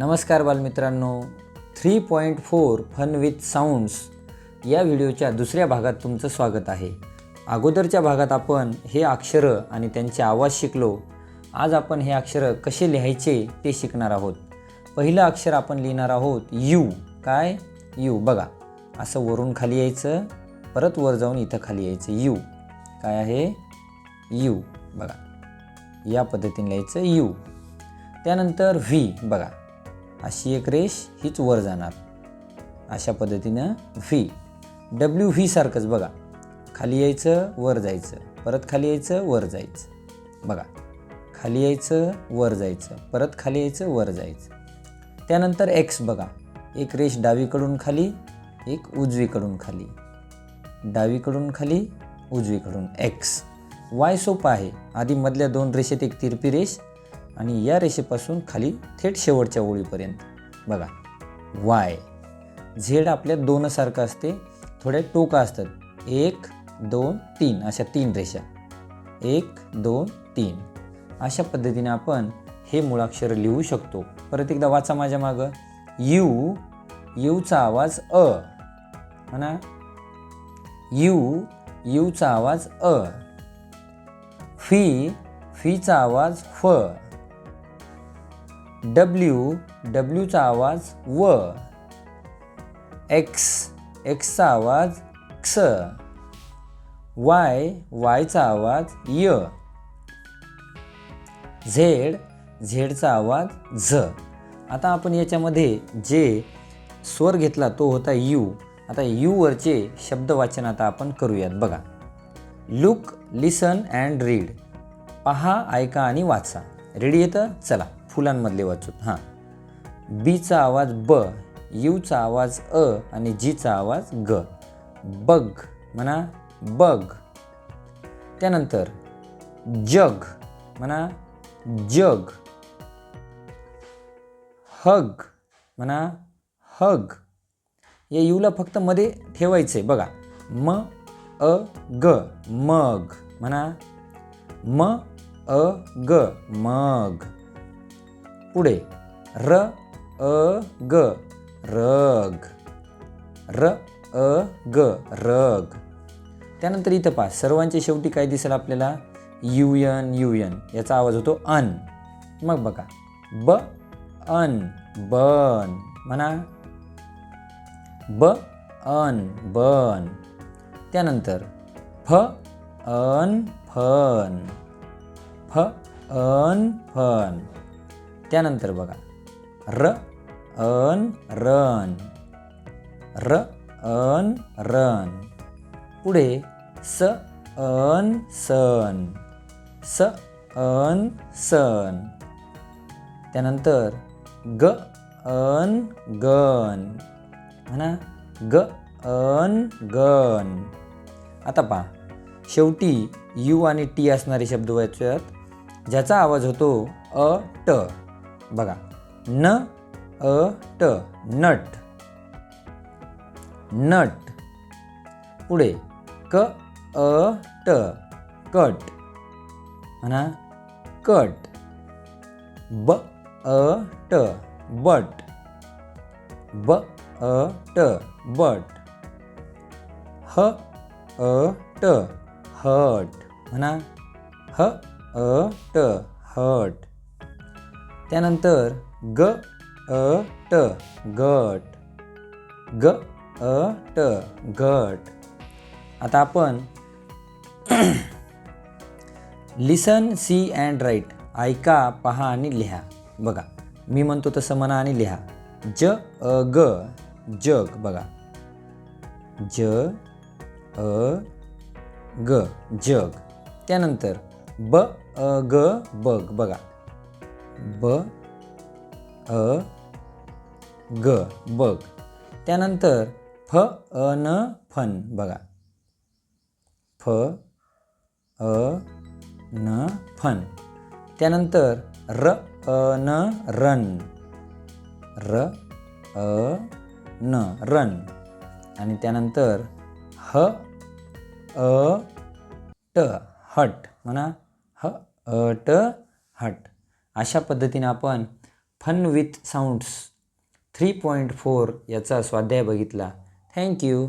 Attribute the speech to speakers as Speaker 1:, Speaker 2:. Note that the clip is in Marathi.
Speaker 1: नमस्कार बालमित्रांनो. Three point four fun with sounds या व्हिडिओच्या दुसऱ्या भागात तुमचं स्वागत आहे. अगोदरच्या भागात आपण हे अक्षरं आणि त्यांचे आवाज शिकलो. आज आपण हे अक्षरं कसे लिहायचे ते शिकणार आहोत. पहिलं अक्षर आपण लिहिणार आहोत यू. काय? यू. बघा. असं वरून खाली यायचं परत वर जाऊन इथं खाली यायचं. यू. काय आहे? यू. बघा. या पद्धतीने लिहायचं यू. त्यानंतर व्ही. बघा. अशी एक रेष हीच वर जाणार. अशा पद्धतीनं व्ही डब्ल्यू व्ही सारखंच बघा. खाली यायचं वर जायचं. परत खाली यायचं वर जायचं. बघा. खाली यायचं वर जायचं. परत खाली यायचं वर जायचं. त्यानंतर एक्स बघा. एक रेष डावीकडून खाली एक उजवीकडून खाली. डावीकडून खाली उजवीकडून एक्स वाय सोपं आहे. आधी मधल्या दोन रेषेत एक तिरपी रेष आणि या रेषेपासून खाली थेट शेवटच्या ओळीपर्यंत. बघा वाय. झेड आपल्या दोनसारखं असते थोड्या टोका असतात. एक दोन तीन अशा तीन रेषा. एक दोन तीन. अशा पद्धतीने आपण हे मुळाक्षर लिहू शकतो. परत एकदा वाचा माझ्या मागं. यू यूचा आवाज अ. हो म्हणा यू यूचा आवाज अ. फी फीचा आवाज फ. डब्ल्यू डब्ल्यूचा आवाज व. एक्स एक्सचा आवाज क्स वाय वायचा आवाज य झेड झेडचा आवाज झ आता आपण याच्यामध्ये जे स्वर घेतला तो होता यू आता यूवरचे शब्दवाचन आता आपण करूयात. बघा. लुक लिसन अँड रीड पहा ऐका आणि वाचा. रेडी येतं चला. फुलांमधले वाचूत हां. बीचा आवाज ब यूचा आवाज अ आणि जीचा आवाज ग. बग म्हणा बग. त्यानंतर जग म्हणा जग. हग म्हणा हग. या यूला फक्त मध्ये ठेवायचं आहे बघा. म अ ग मग म्हणा म अ ग मग. पुढे. र अ ग. रग. र अ ग. रग. त्यानंतर इथं पहा सर्वांच्या शेवटी काय दिसेल आपल्याला? यू एन यू एन याचा आवाज होतो अन. मग बघा. ब अन बन. म्हणा. ब अन बन. त्यानंतर फ अन फन. फ अन फन. त्यानंतर बघा. र अन रन. र अन रन. पुढे स अन सन. स अन सन. त्यानंतर ग अन गन म्हणा ग अन गन आता पहा. शेवटी यू आणि टी असणारे शब्द वाचूयात. ज्याचा आवाज होतो अ ट. बघा. न अ ट नट. नट. पुढे. क अ ट कट. म्हणा. कट. ब अ ट बट. ब अ ट बट. ह अ ट हट. म्हणा. ह अ ट हट. त्यानंतर ग अ ट गट ग अ ट गट आता आपण लिसन सी अँड राईट ऐका पहा आणि लिहा. बघा मी म्हणतो तसं म्हणा आणि लिहा. ज अ ग जग बघा. ज अ ग जग. त्यानंतर ब अ ग बग बघा. ब अ ग. बग त्यानंतर फ अ न फन बघा. फ अ न फन. त्यानंतर र अ न रन. र अ न रन. आणि त्यानंतर ह अ ट हट म्हणा. ह अ ट हट. अशा पद्धतीने आपण fun with sounds three point four याचा स्वाध्याय बघितला. थँक्यू